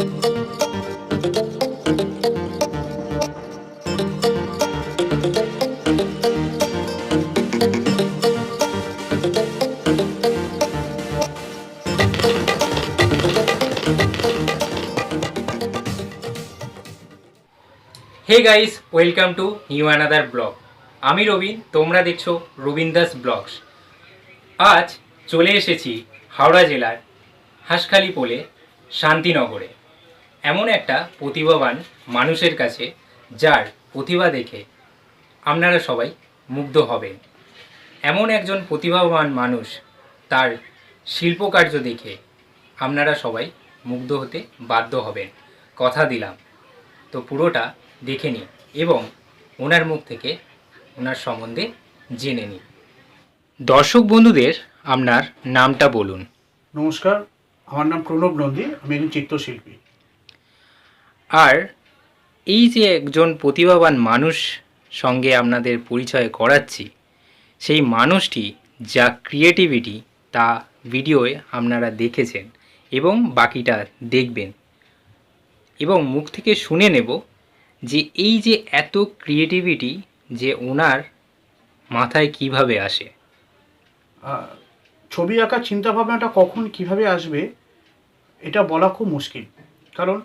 Hey guys welcome to new another blog আমি রবিন, তোমরা দেখছ রবিন দাস ব্লগস। আজ চলে এসেছি হাওড়া জেলার হাঁসখালি পোলে শান্তিনগরে। এমন একটা প্রতিভাবান মানুষের কাছে যার প্রতিভা দেখে আপনারা সবাই মুগ্ধ হবেন। এমন একজন প্রতিভাবান মানুষ তার শিল্পকার্য দেখে আপনারা সবাই মুগ্ধ হতে বাধ্য হবেন। কথা দিলাম। তো পুরোটা দেখে নিই এবং ওনার মুখ থেকে ওনার সম্বন্ধে জেনে নিই দর্শক বন্ধুদের, আপনার নামটা বলুন। নমস্কার, আমার নাম প্রণব নন্দী, আমি একজন চিত্রশিল্পী। আর এই যে একজন প্রতিভাবান মানুষ সঙ্গে আপনাদের পরিচয় করাচ্ছি, সেই মানুষটি যা ক্রিয়েটিভিটি তা ভিডিওয়ে আপনারা দেখেছেন এবং বাকিটা দেখবেন। এবং মুখ থেকে শুনে নেব যে এই যে এত ক্রিয়েটিভিটি যে ওনার মাথায় কীভাবে আসে। ছবি আঁকার চিন্তাভাবনাটা কখন কীভাবে আসবে, এটা বলা খুব মুশকিল। কারণ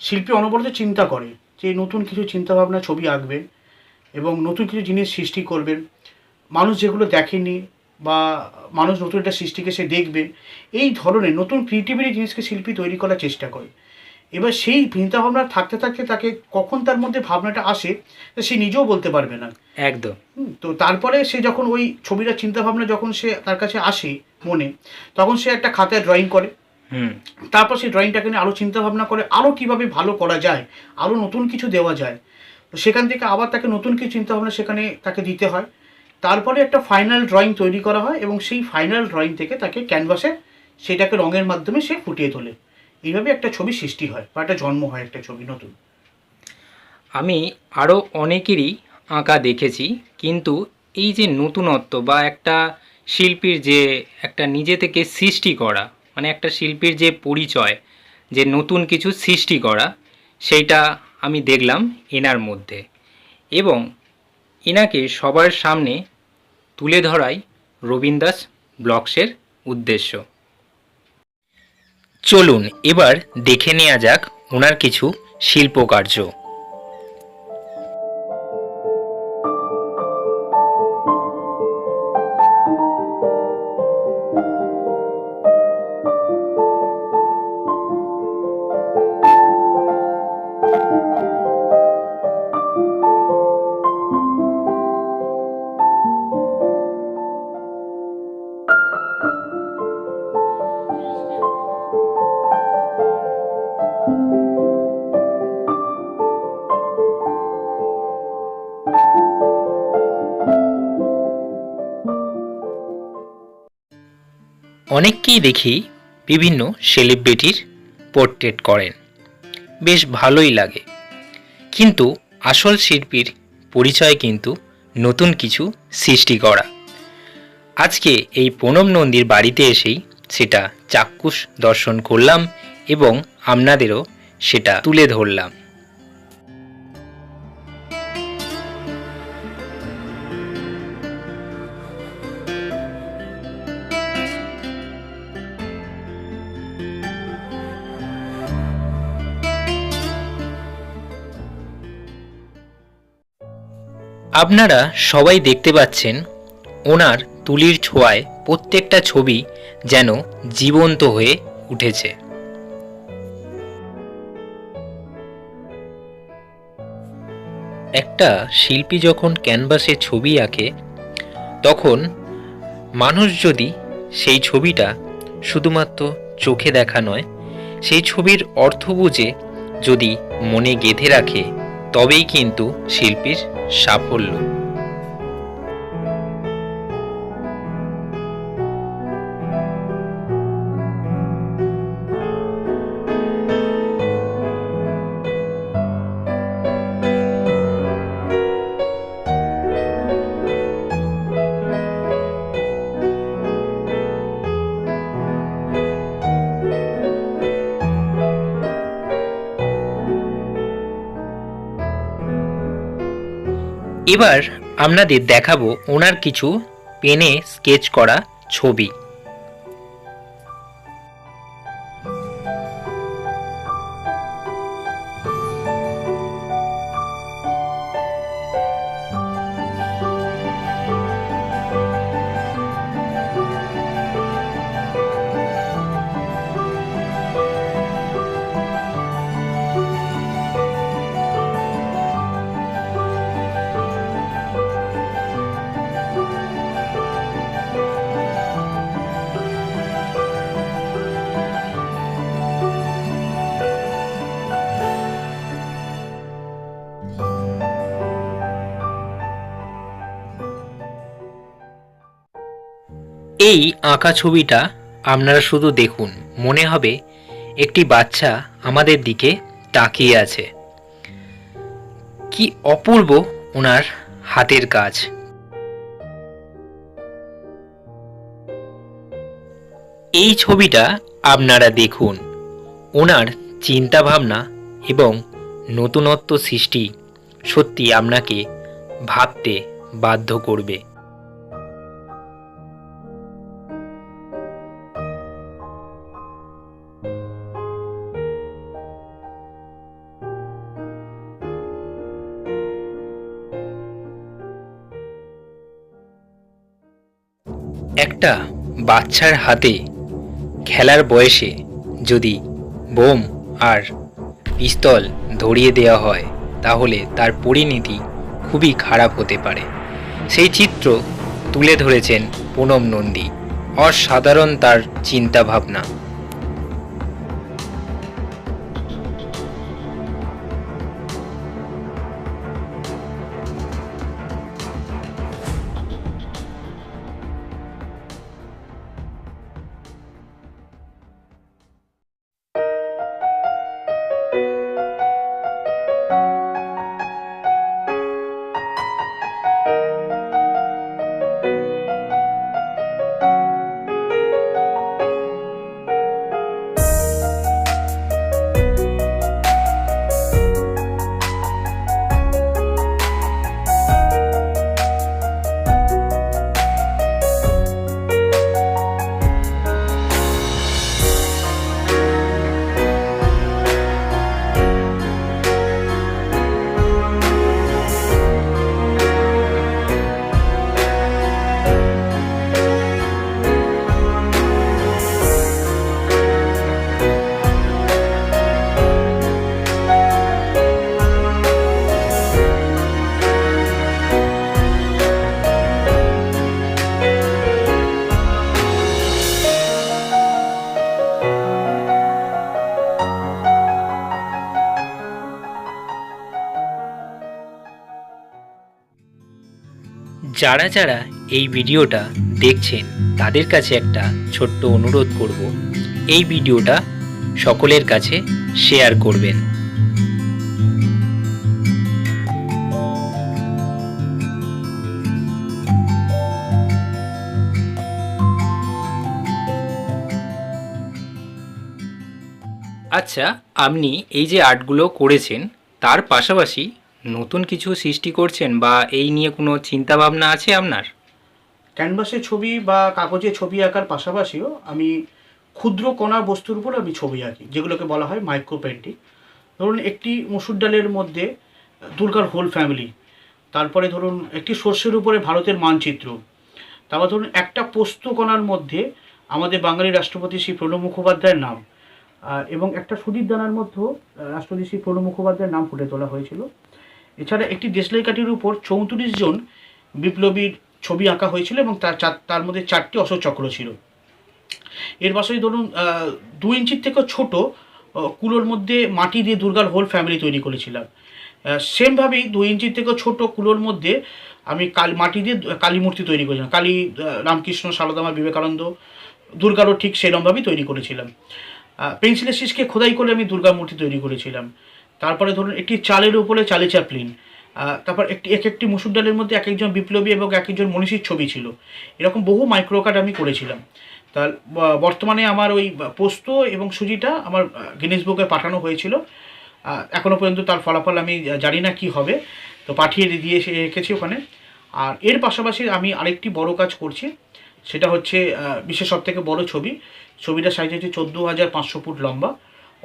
শিল্পী অনবরত চিন্তা করে যে নতুন কিছু চিন্তাভাবনা ছবি আঁকবে এবং নতুন কিছু জিনিস সৃষ্টি করবেন। মানুষ যেগুলো দেখেনি বা মানুষ নতুন একটা সৃষ্টিকে সে দেখবে এই ধরনের নতুন ক্রিয়েটিভিটি জিনিসকে শিল্পী তৈরি করার চেষ্টা করে। এবার সেই চিন্তাভাবনা থাকতে থাকতে তাকে কখন তার মধ্যে ভাবনাটা আসে তা সে নিজেও বলতে পারবে না। একদম। তো তারপরে সে যখন ওই ছবিটার চিন্তাভাবনা যখন সে তার কাছে আসে মনে তখন সে একটা খাতায় ড্রয়িং করে। তারপর সেই ড্রয়িংটাকে নিয়ে আরও চিন্তাভাবনা করে আরও কীভাবে ভালো করা যায় আরও নতুন কিছু দেওয়া যায়। তো সেখান থেকে আবার তাকে নতুন কিছু চিন্তাভাবনা সেখানে তাকে দিতে হয়। তারপরে একটা ফাইনাল ড্রয়িং তৈরি করা হয় এবং সেই ফাইনাল ড্রয়িং থেকে তাকে ক্যানভাসে সেটাকে রঙের মাধ্যমে সে ফুটিয়ে তোলে। এইভাবে একটা ছবি সৃষ্টি হয় বা একটা জন্ম হয় একটা ছবি নতুন। আমি আরও অনেকেরই আঁকা দেখেছি কিন্তু এই যে নতুনত্ব বা একটা শিল্পীর যে একটা নিজে থেকে সৃষ্টি করা মানে একটা শিল্পীর যে পরিচয়, যে নতুন কিছু সৃষ্টি করা, সেইটা আমি দেখলাম এনার মধ্যে। এবং এনাকে সবার সামনে তুলে ধরাই রবীন্দাস ব্লগসের উদ্দেশ্য। চলুন এবার দেখে নেওয়া যাক ওনার কিছু শিল্পকার্য। অনেককেই দেখি বিভিন্ন সেলিব্রিটির পোর্ট্রেট করেন। বেশ ভালোই লাগে। কিন্তু আসল শিল্পীর পরিচয় কিন্তু নতুন কিছু সৃষ্টি করা। আজকে এই প্রণব নন্দীর বাড়িতে এসেই সেটা চাক্ষুষ দর্শন করলাম এবং আপনাদেরও সেটা তুলে ধরলাম। আপনারা সবাই দেখতে পাচ্ছেন ওনার তুলির ছোঁয়ায় প্রত্যেকটা ছবি যেন জীবন্ত হয়ে উঠেছে। একটা শিল্পী যখন ক্যানভাসে ছবি আঁকে, তখন মানুষ যদি সেই ছবিটা শুধুমাত্র চোখে দেখা নয়, সেই ছবির অর্থ বুঝে যদি মনে গেঁথে রাখে, তবেই কিন্তু শিল্পীর সাফল্য। এবার আপনাদের দেখাবো ওনার কিছু পেনে স্কেচ করা ছবি। এই আঁকা ছবিটা আপনারা শুধু দেখুন। মনে হবে একটি বাচ্চা আমাদের দিকে তাকিয়ে আছে। কি অপূর্ব ওনার হাতের কাজ। এই ছবিটা আপনারা দেখুন। ওনার চিন্তা ভাবনা এবং নতুনত্ব সৃষ্টি সত্যি আপনাকে ভাবতে বাধ্য করবে। একটা বাচ্চার হাতে খেলার বয়সে যদি বোম আর পিস্তল ধরিয়ে দেওয়া হয়, তাহলে তার পরিণতি খুবই খারাপ হতে পারে। সেই চিত্র তুলে ধরেছেন পুনম নন্দী। অসাধারণ তার চিন্তা যারা যারা এই ভিডিওটা দেখছেন, তাদের কাছে একটা ছোট্ট অনুরোধ করব। এই ভিডিওটা সকলের কাছে শেয়ার করবেন। আচ্ছা আপনি এই যে আর্টগুলো করেছেন, তার পাশাপাশি নতুন কিছু সৃষ্টি করছেন বা এই নিয়ে কোনো চিন্তা ভাবনা আছে আপনার? ক্যানভাসে ছবি বা কাগজে ছবি আঁকার পাশাপাশিও আমি ক্ষুদ্র কণা বস্তুর উপর আমি ছবি আঁকি, যেগুলোকে বলা হয় মাইক্রো পেন্টিং ধরুন, একটি মসুর ডালের মধ্যে দুর্গার হোল ফ্যামিলি তারপরে ধরুন, একটি শস্যের উপরে ভারতের মানচিত্র, তারপর ধরুন, একটা পোস্ত কণার মধ্যে আমাদের বাঙালি রাষ্ট্রপতি শ্রী প্রণব মুখোপাধ্যায়ের নাম এবং একটা সুদীপ দানার মধ্যেও রাষ্ট্রপতি শ্রী প্রণব মুখোপাধ্যায়ের নাম ফুটে তোলা হয়েছিল। এছাড়া একটি দেশলাই কাঠির উপর চৌত্রিশ জন বিপ্লবীর ছবি আঁকা হয়েছিল এবং তার তার মধ্যে চারটি অশোক চক্র ছিল। এর পাশে ধরুন দু ইঞ্চির থেকেও ছোট কুলোর মধ্যে মাটি দিয়ে দুর্গার হোল ফ্যামিলি তৈরি করেছিলাম। সেমভাবেই দু ইঞ্চির থেকেও ছোট কুলোর মধ্যে আমি কাল, মাটি দিয়ে কালী মূর্তি তৈরি করেছিলাম। কালী রামকৃষ্ণ সারদামা বিবেকানন্দ, দুর্গারও ঠিক সেরমভাবেই তৈরি করেছিলাম। পেন্সিলের শীষকে খোদাই করে আমি দুর্গা মূর্তি তৈরি করেছিলাম। তারপরে ধরুন একটি চালের উপরে চালে চাপলিন তারপর একটি, এক একটি মুসুর ডালের মধ্যে এক একজন বিপ্লবী এবং এক একজন মনীষীর ছবি ছিল। এরকম বহু মাইক্রো কার্ড আমি করেছিলাম। তা, ব- বর্তমানে আমার ওই পোস্ত এবং সুজিটা আমার গিনেস বুকে পাঠানো হয়েছিল। এখনও পর্যন্ত তার ফলাফল আমি জানি না কি হবে। তো পাঠিয়ে দিয়ে রেখেছি ওখানে। আর এর পাশাপাশি আমি আরেকটি বড় কাজ করছি। সেটা হচ্ছে বিশ্বের সব থেকে বড় ছবি। ছবিটা সাইজ হচ্ছে চোদ্দ হাজার পাঁচশো ফুট লম্বা।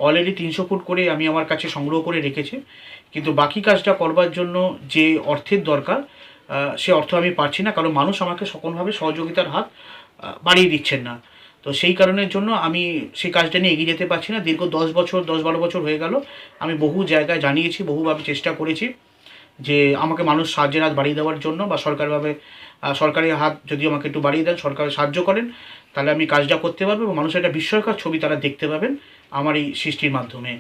অলরেডি তিনশো ফুট করে আমি আমার কাছে সংগ্রহ করে রেখেছি। কিন্তু বাকি কাজটা করবার জন্য যে অর্থের দরকার সে অর্থ আমি পাচ্ছি না, কারণ মানুষ আমাকে সকলভাবে সহযোগিতার হাত বাড়িয়ে দিচ্ছেন না। তো সেই কারণের জন্য আমি সেই কাজটা নিয়ে এগিয়ে যেতে পারছি না। দীর্ঘ দশ বছর, দশ বারো বছর হয়ে গেল। আমি বহু জায়গায় জানিয়েছি, বহুভাবে চেষ্টা করেছি যে আমাকে মানুষ সাহায্যের হাত বাড়িয়ে দেওয়ার জন্য বা সরকারভাবে সরকারি হাত যদি আমাকে একটু বাড়িয়ে দেন, সরকার সাহায্য করেন, তাহলে আমি কাজটা করতে পারব এবং মানুষের একটা বিস্ময়কর ছবি তারা দেখতে পাবেন। আমার এই সৃষ্টির মাধ্যমে।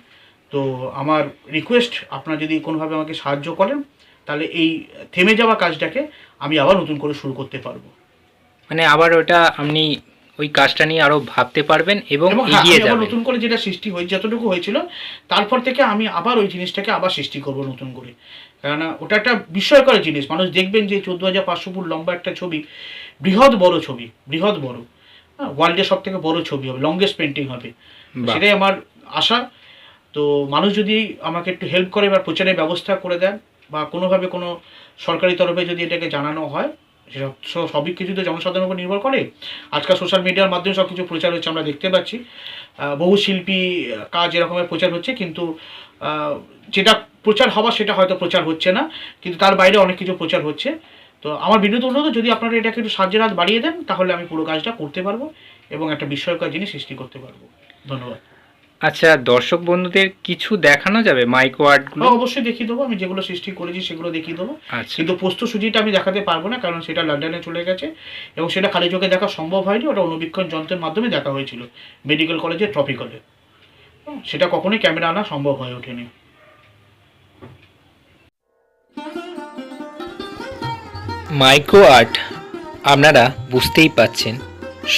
তো আমার রিকোয়েস্ট আপনারা যদি কোনোভাবে আমাকে সাহায্য করেন তাহলে এই থেমে যাওয়া কাজটাকে আমি আবার নতুন করে শুরু করতে পারব। মানে আবার ওটা আপনি ওই কাজটা নিয়ে আরও ভাবতে পারবেন এবং হ্যাঁ, এগিয়ে যাবেন। নতুন করে যেটা সৃষ্টি হয়েছে যতটুকু হয়েছিল তারপর থেকে আমি আবার ওই জিনিসটাকে আবার সৃষ্টি করব নতুন করে। কেননা ওটা একটা বিস্ময়কর জিনিস। মানুষ দেখবেন যে চোদ্দ হাজার পাঁচশো ফুট লম্বা একটা ছবি বৃহৎ বড় ছবি বৃহৎ বড়। হ্যাঁ ওয়ার্ল্ডের সব থেকে বড় ছবি হবে লংগেস্ট পেন্টিং হবে। সেটাই আমার আশা। তো মানুষ যদি আমাকে একটু হেল্প করে বা প্রচারের ব্যবস্থা করে দেন বা কোনোভাবে কোনো সরকারি তরফে যদি এটাকে জানানো হয় সেসব সবই কিছু তো জনসাধারণের উপর নির্ভর করে। আজকাল সোশ্যাল মিডিয়ার মাধ্যমে সব কিছু প্রচার হচ্ছে আমরা দেখতে পাচ্ছি। বহু শিল্পী কাজ এরকমের প্রচার হচ্ছে কিন্তু যেটা প্রচার হওয়া সেটা হয়তো প্রচার হচ্ছে না কিন্তু তার বাইরে অনেক কিছু প্রচার হচ্ছে। তো আমার বিনোদ অনুরোধ যদি আপনারা এটাকে একটু সাহায্যের হাত বাড়িয়ে দেন তাহলে আমি পুরো কাজটা করতে পারব এবং একটা বিস্ময়কর জিনিস সৃষ্টি করতে পারব। ধন্যবাদ। আচ্ছা দর্শক বন্ধুদের কিছু দেখানো যাবে মাইক্রো আর্টগুলো হ্যাঁ অবশ্যই দেখিয়ে দেবো। আমি যেগুলো সৃষ্টি করেছি সেগুলো দেখিয়ে দেবো। আচ্ছা। কিন্তু পোস্ত সুজিটা আমি দেখাতে পারব না কারণ সেটা লন্ডনে চলে গেছে এবং সেটা খালি চোখে দেখা সম্ভব হয়নি। ওটা অনুবীক্ষণ যন্ত্রের মাধ্যমে দেখা হয়েছিল। মেডিকেল কলেজে ট্রপিকলে। সেটা কখনোই ক্যামেরা আনা সম্ভব হয়ে ওঠেনি। মাইক্রো আর্ট আপনারা বুঝতেই পাচ্ছেন,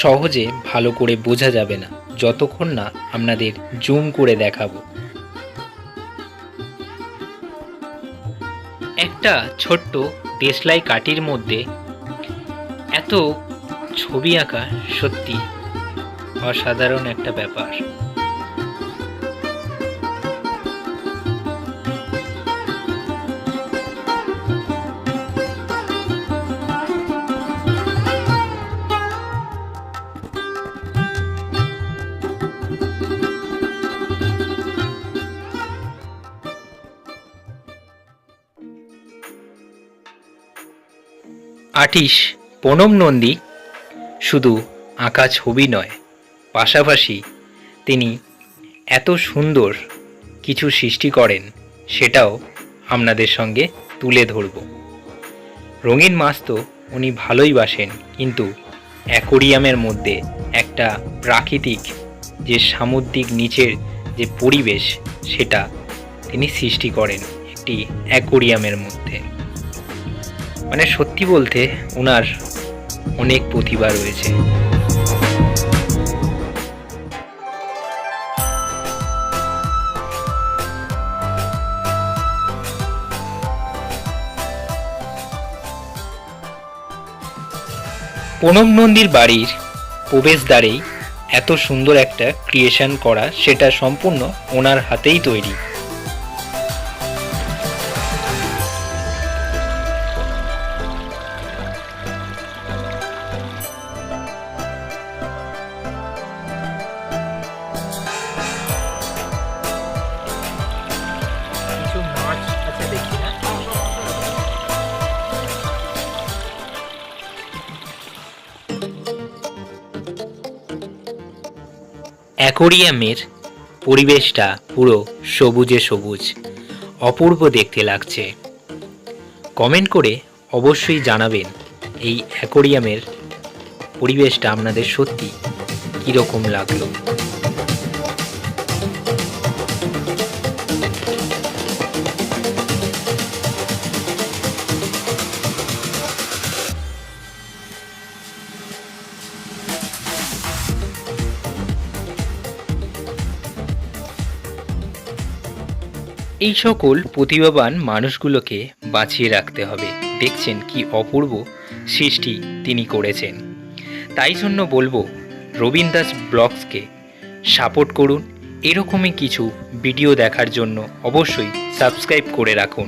সহজে ভালো করে বোঝা যাবে না। যতক্ষণ না আপনাদের জুম করে দেখাবো। একটা ছোট্ট দেশলাই কাঠির মধ্যে এত ছবি আঁকা সত্যি অসাধারণ একটা ব্যাপার। আর্টিস্ট প্রণব নন্দী শুধু আঁকা ছবি নয়, পাশাপাশি তিনি এত সুন্দর কিছু সৃষ্টি করেন, সেটাও আপনাদের সঙ্গে তুলে ধরব। রঙিন মাছ তো উনি ভালোই বাসেন, কিন্তু অ্যাকোরিয়ামের মধ্যে একটা প্রাকৃতিক যে সামুদ্রিক নিচের যে পরিবেশ, সেটা তিনি সৃষ্টি করেন একটি অ্যাকোরিয়ামের মধ্যে। মানে সত্যি বলতে ওনার অনেক প্রতিভা রয়েছে। প্রণব নন্দীর বাড়ির প্রবেশদ্বারেই এত সুন্দর একটা ক্রিয়েশন করা, সেটা সম্পূর্ণ ওনার হাতেই তৈরি। অ্যাকোরিয়ামের পরিবেশটা পুরো সবুজে সবুজ, অপূর্ব দেখতে লাগছে। কমেন্ট করে অবশ্যই জানাবেন এই অ্যাকোরিয়ামের পরিবেশটা আপনাদের সত্যি কীরকম লাগল। এই সকল প্রতিভাবান মানুষগুলোকে বাঁচিয়ে রাখতে হবে। দেখছেন কি অপূর্ব সৃষ্টি তিনি করেছেন। তাই জন্য বলব রবীন দাস ব্লগসকে সাপোর্ট করুন। এরকমই কিছু ভিডিও দেখার জন্য অবশ্যই সাবস্ক্রাইব করে রাখুন।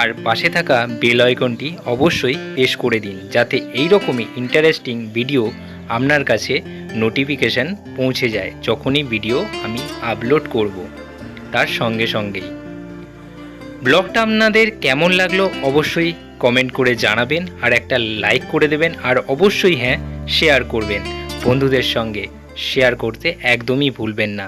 আর পাশে থাকা বেল আইকনটি অবশ্যই প্রেস করে দিন, যাতে এই রকমই ইন্টারেস্টিং ভিডিও আপনার কাছে নোটিফিকেশান পৌঁছে যায়, যখনই ভিডিও আমি আপলোড করব। তার সঙ্গে সঙ্গেই। ব্লগটা আপনাদের কেমন লাগল অবশ্যই কমেন্ট করে জানাবেন আর একটা লাইক করে দেবেন আর অবশ্যই হ্যাঁ শেয়ার করবেন। বন্ধুদের সঙ্গে শেয়ার করতে একদমই ভুলবেন না।